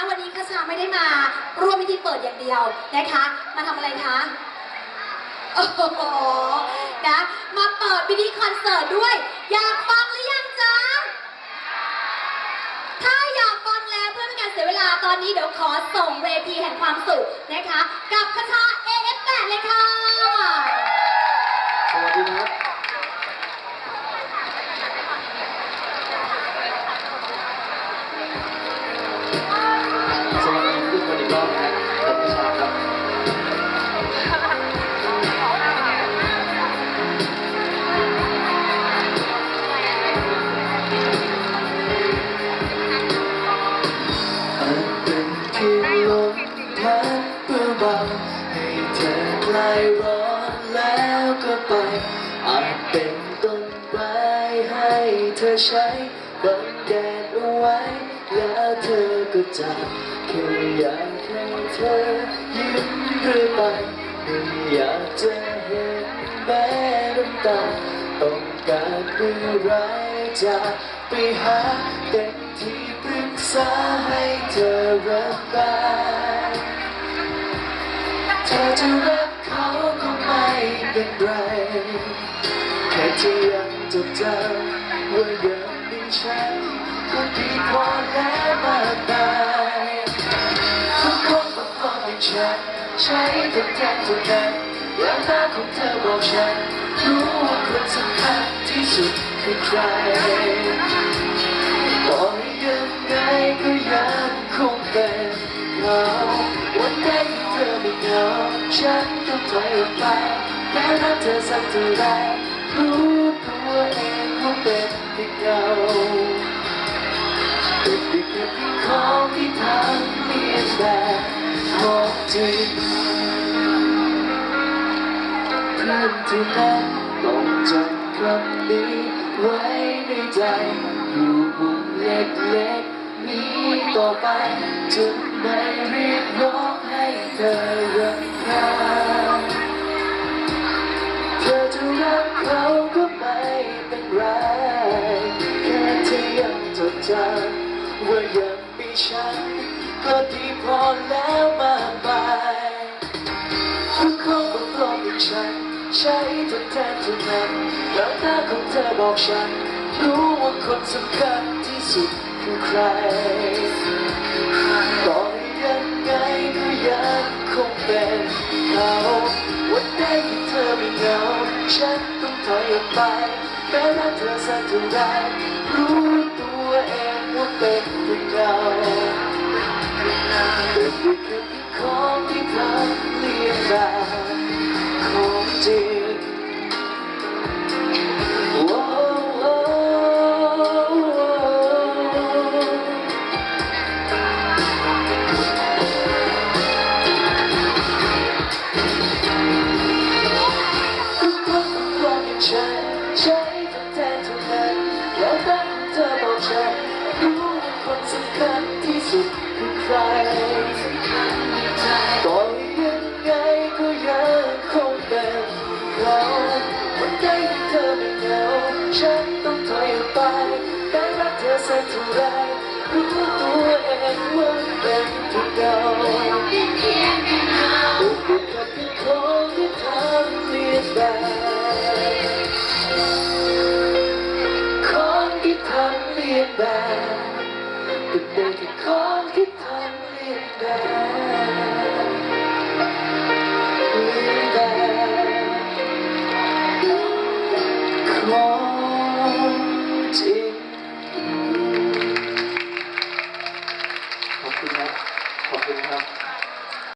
ะวันนี้คชาไม่ได้มาร่วมพิธีเปิดอย่างเดียวนะคะ มาทำอะไรคะโอ้โหนะมาเปิดพิธีคอนเสิร์ตด้วย อยากฟังหรือยังจ๊ะถ้าอยากฟังแล้วเพื่อเป็นการเสียเวลาตอนนี้เดี๋ยวขอส่งเวทีแห่งความสุขนะคะ กับคชา AF8 เลยค่ะ เบาให้เธอคลายร้อนแล้วก็ไปอาจเป็นต้นไม้ให้เธอใช้บังแดดเอาไว้ แล้วเธอก็จะแค่อยากให้เธอยิ้มเรื่อยไปไม่อยากจะเห็นแม้น้ำตาต้องการเมื่อไรจะไปหาเด็กที่ปรึกษาให้เธอระบายเธอจะรักเขาก็ไม่เป็นไรแค่ที่ยังจดจำว่ายังมีฉันก็ดีพอแล้วมากมายทุกคนมาฟังให้ฉันใช้ตัวแทนตัวนั้นแล้วหน้าของเธอบอกฉันรู้ว่าคนสำคัญที่สุดคือใคร ถอยออกไปแม้รักเธอสักเท่าไรรู้ตัวเองว่าเป็นเพียงเงาเป็นเพียงแค่เพียงของที่ทำเลียนแบบของจริงเพื่อนที่นั้นต้องจำคำนี้ไว้ในใจอยู่มุมเล็กๆนี้ต่อไปจะไม่เรียกร้องให้เธอ ฉัน ก็ดีพอแล้วมากมายทุกคนบนโลกมีฉัน ใช้ทดแทนทุกนั้นแล้วหน้าของเธอบอกฉัน รู้ว่าคนสำคัญที่สุดคือใครต่อให้ยังไงก็ยังคงเป็นเขาวันใดที่เธอไม่เหงาฉันต้องถอยออกไปแม้รักเธอสักเท่าไรรู้ คนสำคัญที่สุดคือใครต่อให้ยังไงก็ยังคงเป็นเราวันใดที่เธอไม่เหงาฉันต้องถอยออกไปแต่รักเธอสักเท่าไรรู้ตัวเองว่า Come on, take